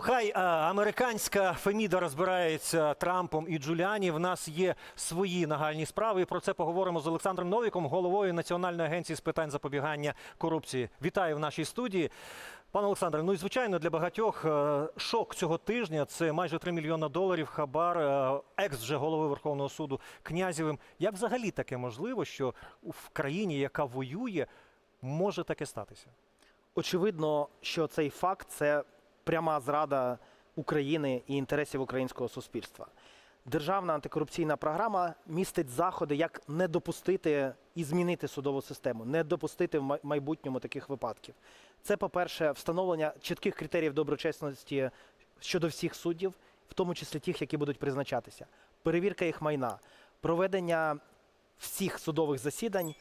Ну, хай а, американська Феміда розбирається Трампом і Джуліані. В нас є свої нагальні справи. І про це поговоримо з Олександром Новіком, головою Національної агенції з питань запобігання корупції. Вітаю в нашій студії. Пане Олександре, ну і звичайно для багатьох е, шок цього тижня це майже 3 мільйона доларів. Хабар е, екс вже голови Верховного суду Князєвим. Як взагалі таке можливо, що в країні, яка воює, може таке статися? Очевидно, що цей факт це пряма зрада України і інтересів українського суспільства. Державна антикорупційна програма містить заходи, як не допустити і змінити судову систему, не допустити в майбутньому таких випадків. Це, по-перше, встановлення чітких критеріїв доброчесності щодо всіх суддів, в тому числі тих, які будуть призначатися, перевірка їх майна, проведення всіх судових засідань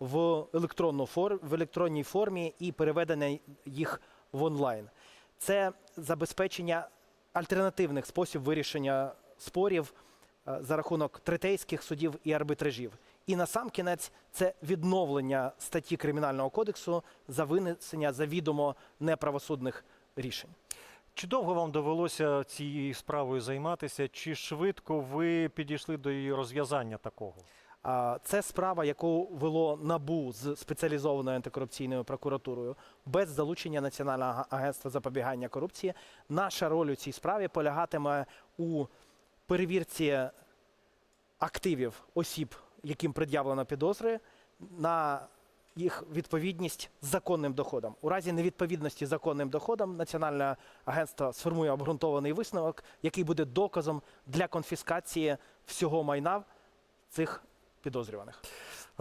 в електронну в електронній формі і переведення їх в онлайн. Це забезпечення альтернативних спосіб вирішення спорів е, за рахунок третейських судів і арбітражів. І на сам кінець це відновлення статті Кримінального кодексу за винесення завідомо неправосудних рішень. Чи довго вам довелося цією справою займатися? Чи швидко ви підійшли до її розв'язання такого? Це справа, яку вело НАБУ з спеціалізованою антикорупційною прокуратурою без залучення Національного агентства запобігання корупції. Наша роль у цій справі полягатиме у перевірці активів осіб, яким пред'явлено підозри, на їх відповідність законним доходам. У разі невідповідності законним доходам Національне агентство сформує обґрунтований висновок, який буде доказом для конфіскації всього майна цих підозрюваних,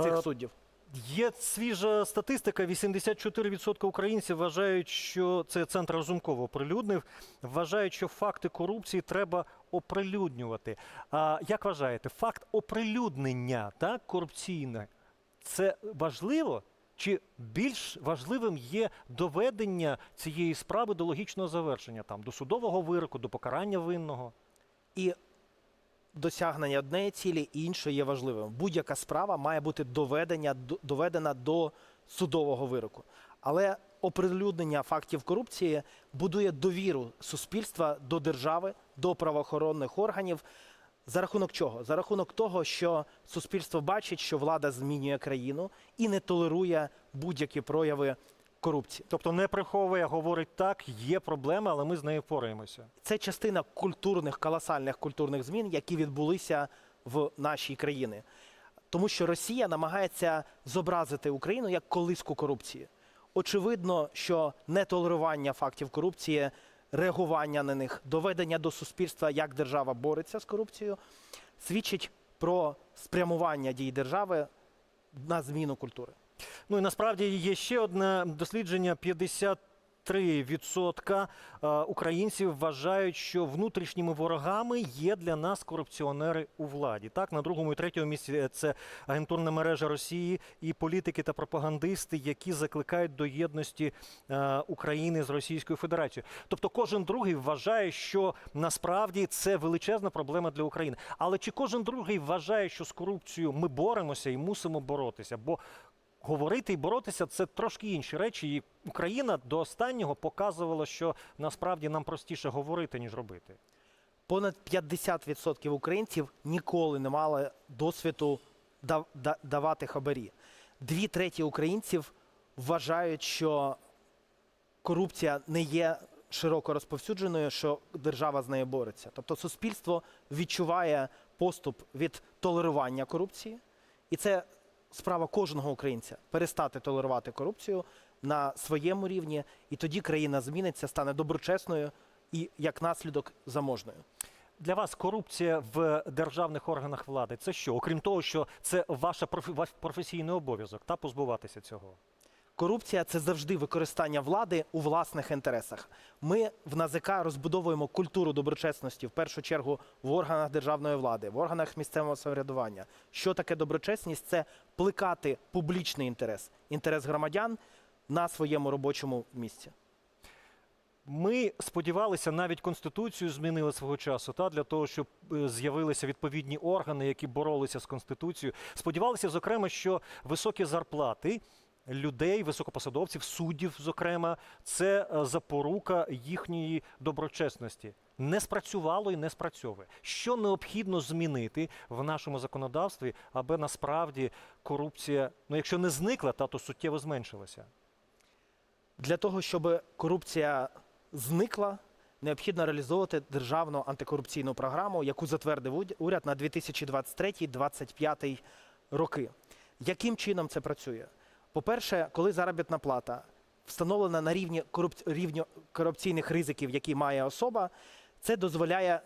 цих суддів. Є свіжа статистика: 84% українців вважають, що це центр Разумкова оприлюднив. Вважають, що факти корупції треба оприлюднювати. А як вважаєте, факт оприлюднення так, корупційне це важливо? Чи більш важливим є доведення цієї справи до логічного завершення, там до судового вироку, до покарання винного? І досягнення однієї цілі іншої є важливим. Будь-яка справа має бути доведення, доведена до судового вироку. Але оприлюднення фактів корупції будує довіру суспільства до держави, до правоохоронних органів. За рахунок чого? За рахунок того, що суспільство бачить, що влада змінює країну і не толерує будь-які прояви корупції. Тобто не приховує, говорить так, є проблема, але ми з нею впораємося. Це частина культурних, колосальних культурних змін, які відбулися в нашій країні. Тому що Росія намагається зобразити Україну як колиску корупції. Очевидно, що нетолерування фактів корупції, реагування на них, доведення до суспільства, як держава бореться з корупцією, свідчить про спрямування дій держави на зміну культури. Ну і насправді є ще одне дослідження: 50 73% е, українців вважають, що внутрішніми ворогами є для нас корупціонери у владі. Так, на другому і третьому місці е, це агентурна мережа Росії і політики та пропагандисти, які закликають до єдності е, України з Російською Федерацією. Тобто, кожен другий вважає, що насправді це величезна проблема для України. Але чи кожен другий вважає, що з корупцією ми боремося і мусимо боротися? Бо Говорити і боротися це трошки інші речі. І Україна до останнього показувала, що насправді нам простіше говорити, ніж робити. Понад 50% українців ніколи не мали досвіду давати хабарі. Дві треті українців вважають, що корупція не є широко розповсюдженою, що держава з нею бореться. Тобто суспільство відчуває поступ від толерування корупції, і це справа кожного українця перестати толерувати корупцію на своєму рівні, і тоді країна зміниться, стане доброчесною і як наслідок заможною. Для вас корупція в державних органах влади це що? Окрім того, що це ваша профі- ваш професійний обов'язок та позбуватися цього. Корупція це завжди використання влади у власних інтересах. Ми в НАЗК розбудовуємо культуру доброчесності в першу чергу в органах державної влади, в органах місцевого самоврядування. Що таке доброчесність? Це плекати публічний інтерес, інтерес громадян на своєму робочому місці. Ми сподівалися, навіть конституцію змінили свого часу, та для того, щоб е, з'явилися відповідні органи, які боролися з конституцією. Сподівалися, зокрема, що високі зарплати людей, високопосадовців, суддів, зокрема, це е, запорука їхньої доброчесності. Не спрацювало і не спрацьовує. Що необхідно змінити в нашому законодавстві, аби насправді корупція, ну якщо не зникла, та то суттєво зменшилася. Для того, щоб корупція зникла, необхідно реалізовувати державну антикорупційну програму, яку затвердив уряд на 2023-2025 роки. Яким чином це працює? По-перше, коли заробітна плата встановлена на рівні рівню корупційних ризиків, які має особа, це дозволяє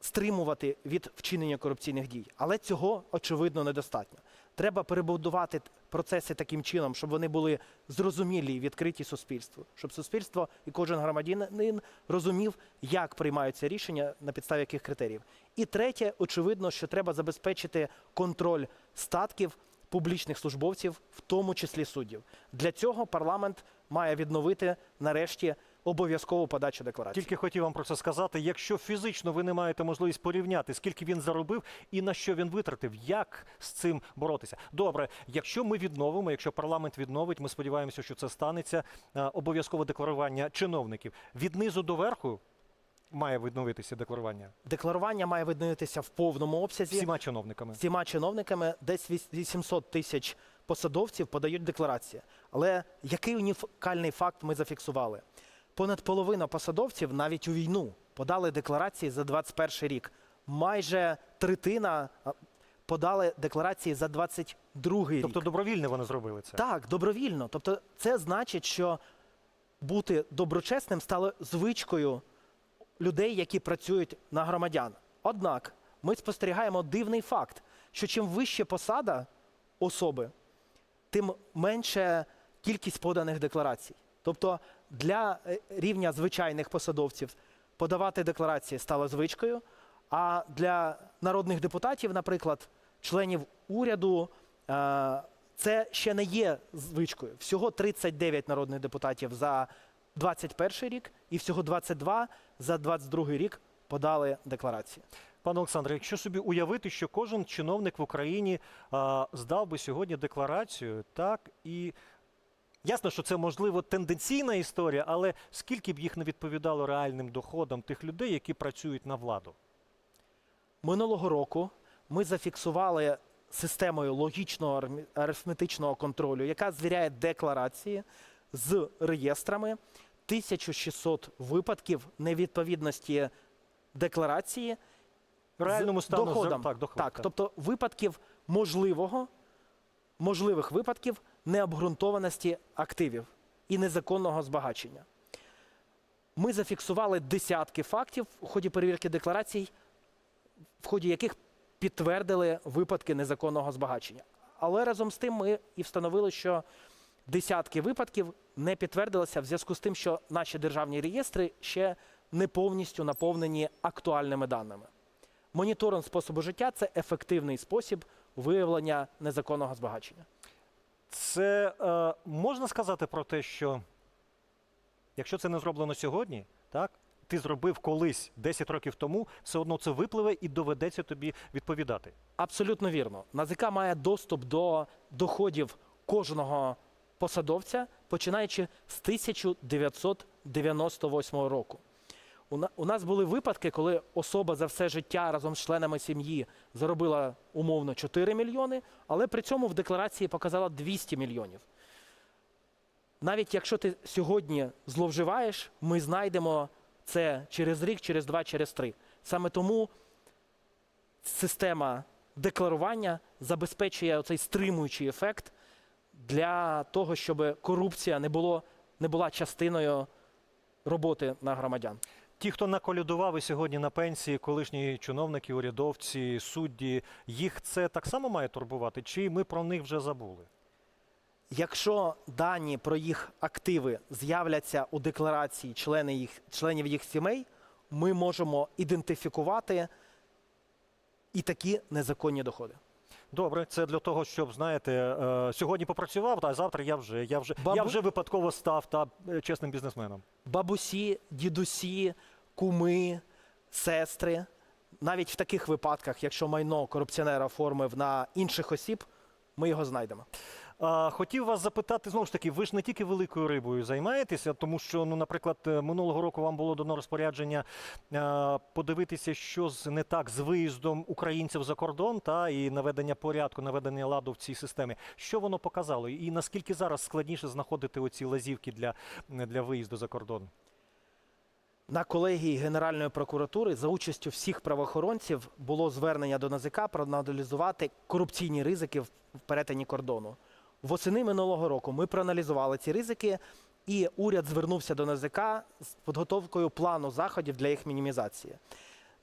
стримувати від вчинення корупційних дій. Але цього очевидно недостатньо. Треба перебудувати процеси таким чином, щоб вони були зрозумілі і відкриті суспільству, щоб суспільство і кожен громадянин розумів, як приймаються рішення, на підставі яких критеріїв. І третє, очевидно, що треба забезпечити контроль статків публічних службовців, в тому числі суддів. Для цього парламент має відновити нарешті обов'язкову подачу декларації. Тільки хотів вам про це сказати. Якщо фізично ви не маєте можливість порівняти, скільки він заробив і на що він витратив, як з цим боротися? Добре, якщо ми відновимо, якщо парламент відновить, ми сподіваємося, що це станеться. е, Обов'язкове декларування чиновників від низу до верху має відновитися декларування Декларування має відновитися в повному обсязі. всіма чиновниками. всіма чиновниками десь віс- 800 тисяч посадовців подають декларації. Але який унікальний факт ми зафіксували? Понад половина посадовців навіть у війну подали декларації за 21 рік. Майже третина подали декларації за 22 рік. Тобто добровільно вони зробили це. Так, добровільно. Тобто, це значить, що бути доброчесним стало звичкою людей, які працюють на громадян. Однак ми спостерігаємо дивний факт, що чим вище посада особи, тим менше кількість поданих декларацій. Тобто для е, рівня звичайних посадовців подавати декларації стало звичкою, а для народних депутатів, наприклад, членів уряду, е, це ще не є звичкою. Всього 39 народних депутатів за 21 рік і всього 22 за 22 рік подали декларації. Пане Олександре, якщо собі уявити, що кожен чиновник в Україні а, здав би сьогодні декларацію, так і ясно, що це можливо тенденційна історія, але скільки б їх не відповідало реальним доходам тих людей, які працюють на владу? Минулого року ми зафіксували системою логічного арифметичного контролю, яка звіряє декларації з реєстрами 1600 випадків невідповідності декларації Реальному стану доходам. так, доходам, так, тобто випадків можливого, можливих випадків необґрунтованості активів і незаконного збагачення. Ми зафіксували десятки фактів в ході перевірки декларацій, в ході яких підтвердили випадки незаконного збагачення. Але разом з тим ми і встановили, що десятки випадків не підтвердилися в зв'язку з тим, що наші державні реєстри ще не повністю наповнені актуальними даними. Моніторинг способу життя це ефективний спосіб виявлення незаконного збагачення. Це е, можна сказати про те, що якщо це не зроблено сьогодні, так, ти зробив колись 10 років тому, все одно це випливе і доведеться тобі відповідати. Абсолютно вірно. НАЗК має доступ до доходів кожного посадовця, починаючи з 1998 року. У, нас були випадки, коли особа за все життя разом з членами сім'ї заробила умовно 4 мільйони, але при цьому в декларації показала 200 мільйонів. Навіть якщо ти сьогодні зловживаєш, ми знайдемо це через рік, через два, через три. Саме тому система декларування забезпечує цей стримуючий ефект для того, щоб корупція не, було, не була частиною роботи на громадян. Ті, хто наколядував і сьогодні на пенсії, колишні чиновники, урядовці, судді, їх це так само має турбувати? Чи ми про них вже забули? Якщо дані про їх активи з'являться у декларації члени їх, членів їх сімей, ми можемо ідентифікувати і такі незаконні доходи. Добре, це для того, щоб знаєте, е, сьогодні попрацював, а завтра я вже я вже я вже випадково став та чесним бізнесменом. Бабусі, дідусі, куми, сестри. Навіть в таких випадках, якщо майно корупціонера оформив на інших осіб, ми його знайдемо. Хотів вас запитати знову ж таки, ви ж не тільки великою рибою займаєтеся, тому що, ну, наприклад, е, минулого року вам було дано розпорядження е, подивитися, що з не так з виїздом українців за кордон та і наведення порядку, наведення ладу в цій системі. Що воно показало, і наскільки зараз складніше знаходити оці лазівки для, для виїзду за кордон? На колегії Генеральної прокуратури за участю всіх правоохоронців було звернення до НАЗК проаналізувати корупційні ризики в перетині кордону. Восени минулого року ми проаналізували ці ризики, і уряд звернувся до НАЗК з підготовкою плану заходів для їх мінімізації.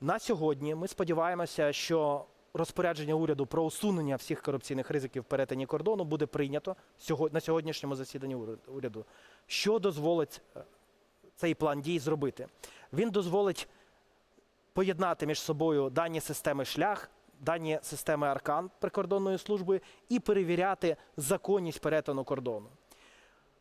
На сьогодні ми сподіваємося, що розпорядження уряду про усунення всіх корупційних ризиків в перетині кордону буде прийнято на сьогоднішньому засіданні уряду, що дозволить е, цей план дій зробити. Він дозволить поєднати між собою дані системи шлях, дані системи Аркан прикордонної служби і перевіряти законність перетину кордону.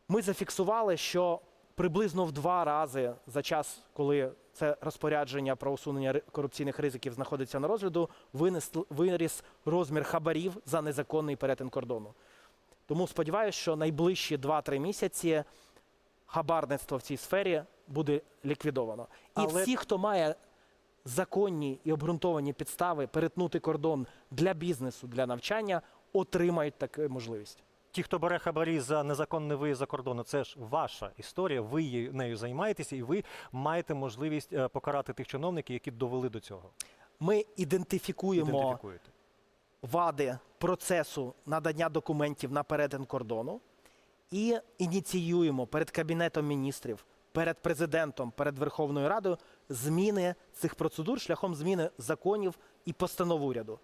Ми зафіксували, що приблизно в два рази за час, коли це розпорядження про усунення корупційних ризиків знаходиться на розгляду, виріс розмір хабарів за незаконний перетин кордону. Тому сподіваюся, що найближчі 2-3 місяці хабарництво в цій сфері буде ліквідовано. І Але- всі, хто має законні і обґрунтовані підстави перетнути кордон для бізнесу, для навчання, отримають таку можливість. Ті, хто бере хабарі за незаконний виїзд за кордону, це ж ваша історія. Ви її- нею займаєтеся, і ви маєте можливість е, покарати тих чиновників, які довели до цього. Ми ідентифікуємо вади процесу надання документів на перетин кордону і ініціюємо перед Кабінетом міністрів, перед президентом, перед Верховною Радою зміни цих процедур шляхом зміни законів і постанов уряду.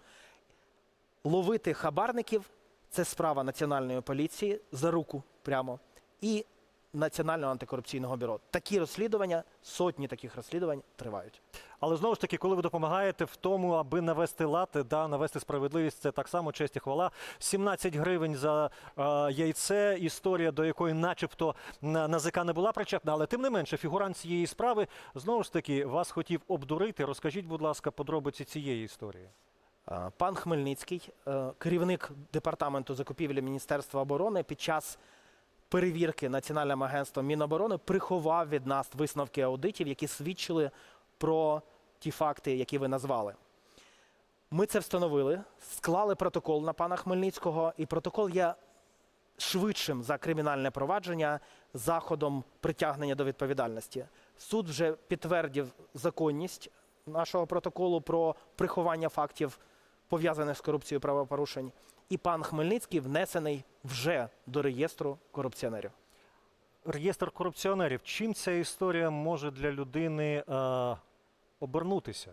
Ловити хабарників це справа Національної поліції за руку прямо і Національного антикорупційного бюро. Такі розслідування, сотні таких розслідувань тривають. Але знову ж таки, коли ви допомагаєте в тому, аби навести лад, да, навести справедливість, це так само честь і хвала. 17 гривень за е, яйце, історія, до якої, начебто, на- НАЗК не була причетна, але тим не менше, фігурант цієї справи знову ж таки вас хотів обдурити. Розкажіть, будь ласка, подробиці цієї історії. Е, Пан Хмельницький, е, керівник департаменту закупівлі Міністерства оборони, під час перевірки Національним агентством Міноборони приховав від нас висновки аудитів, які свідчили про ті факти, які ви назвали. Ми це встановили, склали протокол на пана Хмельницького, і протокол є швидшим за кримінальне провадження заходом притягнення до відповідальності. Суд вже підтвердив законність нашого протоколу про приховання фактів, пов'язаних з корупцією правопорушень. І пан Хмельницький внесений вже до реєстру корупціонерів. Реєстр корупціонерів. Чим ця історія може для людини е, обернутися?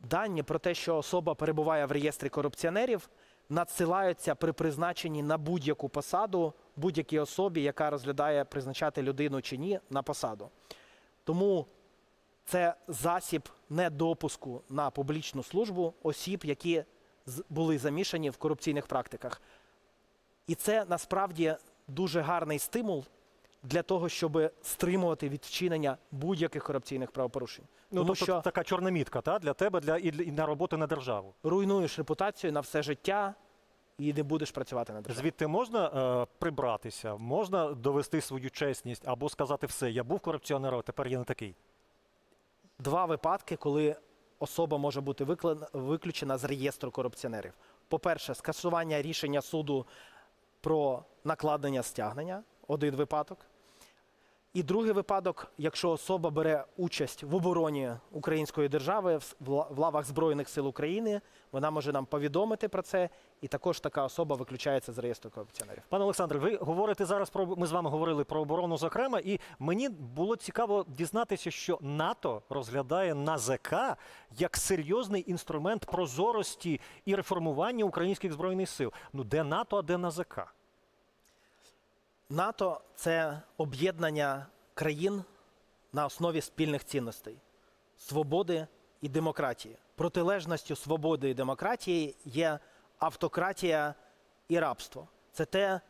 Дані про те, що особа перебуває в реєстрі корупціонерів, надсилаються при призначенні на будь-яку посаду будь-якій особі, яка розглядає призначати людину чи ні на посаду. Тому це засіб недопуску на публічну службу осіб, які були замішані в корупційних практиках. І це насправді дуже гарний стимул для того, щоб стримувати від вчинення будь-яких корупційних правопорушень. Ну, Тому тобто що така чорна мітка та, для тебе для, і, для- і на роботу на державу. руйнуєш репутацію на все життя і не будеш працювати на державу. Звідти можна е, прибратися, можна довести свою чесність або сказати все, я був корупціонером, тепер я не такий. Два випадки, коли особа може бути виключена з реєстру корупціонерів. По-перше, скасування рішення суду про накладення стягнення один випадок. І другий випадок, якщо особа бере участь в обороні української держави в лавах Збройних сил України, вона може нам повідомити про це, і також така особа виключається з реєстру корупціонерів. Пане Олександре, ви говорите зараз про ми з вами говорили про оборону, зокрема, і мені було цікаво дізнатися, що НАТО розглядає НАЗК як серйозний інструмент прозорості і реформування українських збройних сил. Ну де НАТО, а де НАЗК? НАТО це об'єднання країн на основі спільних цінностей свободи і демократії. Протилежністю свободи і демократії є автократія і рабство. Це те,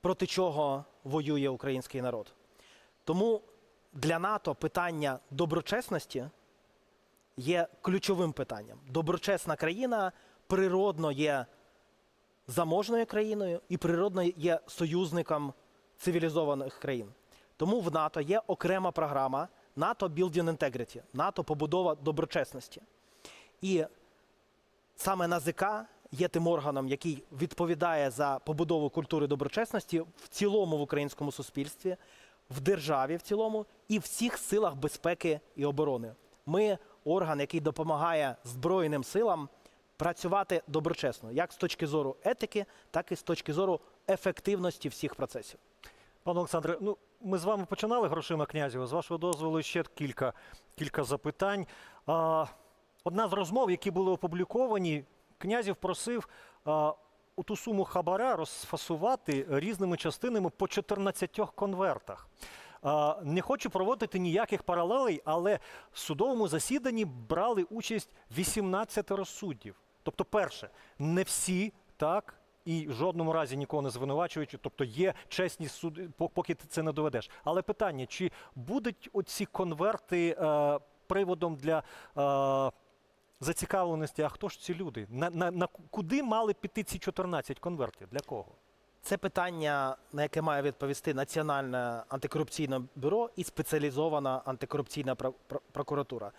проти чого воює український народ. Тому для НАТО питання доброчесності є ключовим питанням. Доброчесна країна природно є заможною країною і природно є союзником цивілізованих країн. Тому в НАТО є окрема програма НАТО Building Integrity, НАТО побудова доброчесності. І саме НАЗК є тим органом, який відповідає за побудову культури доброчесності в цілому в українському суспільстві, в державі в цілому і в всіх силах безпеки і оборони. Ми орган, який допомагає Збройним силам працювати доброчесно, як з точки зору етики, так і з точки зору ефективності всіх процесів. Пане Олександре, ну ми з вами починали грошима князєва. З вашого дозволу ще кілька, кілька запитань. А, одна з розмов, які були опубліковані, князів просив а, у ту суму хабара розфасувати різними частинами по 14 конвертах. А, Не хочу проводити ніяких паралелей, але в судовому засіданні брали участь 18 розсуддів. Тобто, перше, не всі так. І в жодному разі нікого не звинувачуючи, тобто є чесні суди, поки ти це не доведеш. Але питання: чи будуть оці конверти е, приводом для е, зацікавленості? А хто ж ці люди? На, на, на куди мали піти ці 14 конвертів? Для кого? Це питання, на яке має відповісти Національне антикорупційне бюро і спеціалізована антикорупційна прокуратура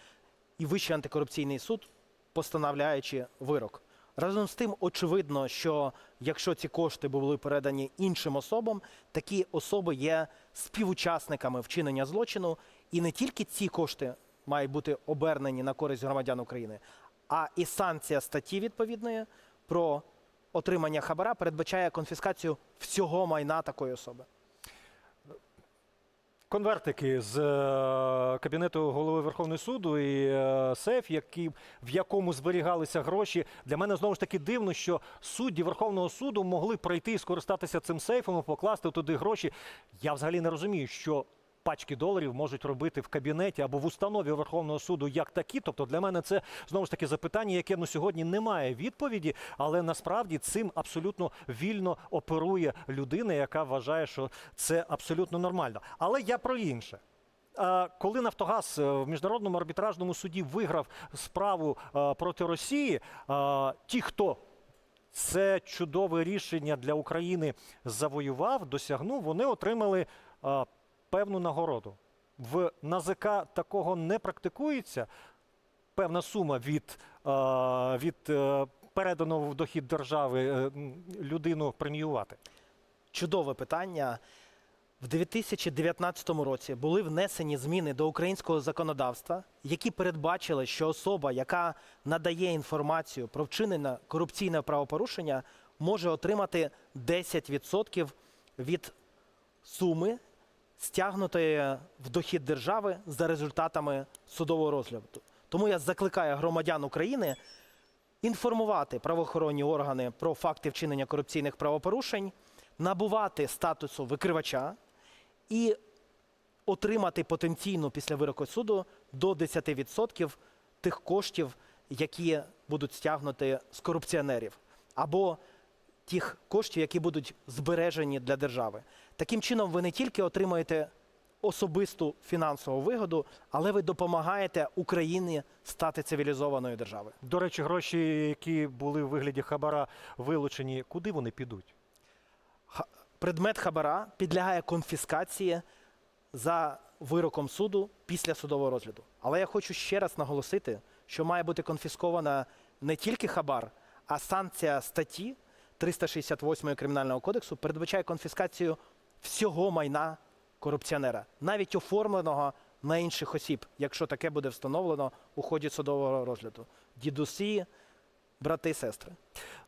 і Вищий антикорупційний суд, постановляючи вирок. Разом з тим, очевидно, що якщо ці кошти були передані іншим особам, такі особи є співучасниками вчинення злочину, і не тільки ці кошти мають бути обернені на користь громадян України, а і санкція статті відповідної про отримання хабара передбачає конфіскацію всього майна такої особи. Конвертики з е, кабінету голови Верховного суду і е, сейф, які, в якому зберігалися гроші. Для мене знову ж таки дивно, що судді Верховного суду могли прийти і скористатися цим сейфом покласти туди гроші. Я взагалі не розумію, що пачки доларів можуть робити в кабінеті або в установі Верховного суду як такі. Тобто для мене це знову ж таки запитання, яке ну, сьогодні не має відповіді, але насправді цим абсолютно вільно оперує людина, яка вважає, що це абсолютно нормально. Але я про інше. Коли Нафтогаз е, в міжнародному арбітражному суді виграв справу е, проти Росії, е, ті, хто це чудове рішення для України завоював, досягнув, вони отримали певну нагороду. В НАЗК такого не практикується. Певна сума від, е, від е, переданого в дохід держави е, людину преміювати. Чудове питання. В 2019 році були внесені зміни до українського законодавства, які передбачили, що особа, яка надає інформацію про вчинене корупційне правопорушення, може отримати 10% від суми, стягнутої в дохід держави за результатами судового розгляду. Тому я закликаю громадян України інформувати правоохоронні органи про факти вчинення корупційних правопорушень, набувати статусу викривача і отримати потенційно після вироку суду до 10% тих коштів, які будуть стягнуті з корупціонерів, або тих коштів, які будуть збережені для держави. Таким чином, ви не тільки отримаєте особисту фінансову вигоду, але ви допомагаєте Україні стати цивілізованою державою. До речі, гроші, які були в вигляді хабара вилучені, куди вони підуть? Предмет хабара підлягає конфіскації за вироком суду після судового розгляду. Але я хочу ще раз наголосити, що має бути конфіскована не тільки хабар, а санкція статті 368 Кримінального кодексу передбачає конфіскацію всього майна корупціонера, навіть оформленого на інших осіб, якщо таке буде встановлено у ході судового розгляду. Дідусі, брати і сестри.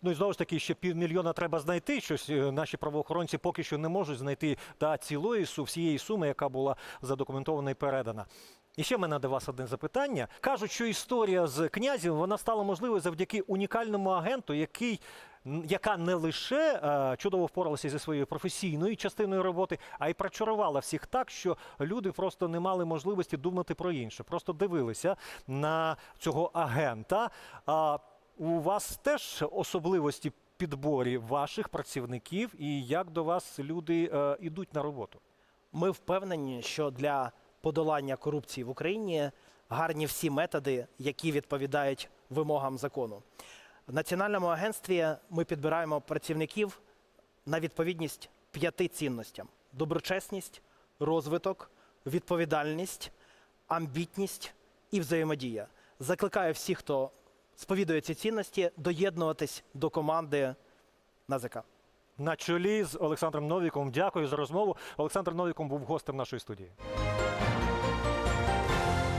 Ну і знову ж таки, ще півмільйона треба знайти. Щось е, наші правоохоронці поки що не можуть знайти та цілої всієї суми, яка була задокументована і передана. І ще в мене до вас одне запитання. Кажуть, що історія з князем вона стала можливою завдяки унікальному агенту, який яка не лише е, чудово впоралася зі своєю професійною частиною роботи, а й прочарувала всіх так, що люди просто не мали можливості думати про інше, просто дивилися на цього агента. А у вас теж особливості підборі ваших працівників і як до вас люди е, йдуть на роботу? Ми впевнені, що для подолання корупції в Україні гарні всі методи, які відповідають вимогам закону. В національному агентстві ми підбираємо працівників на відповідність п'яти цінностям: доброчесність, розвиток, відповідальність, амбітність і взаємодія. Закликаю всіх, хто сповідує ці цінності, доєднуватись до команди НАЗК. На чолі з Олександром Новіком. Дякую за розмову. Олександр Новіком був гостем нашої студії.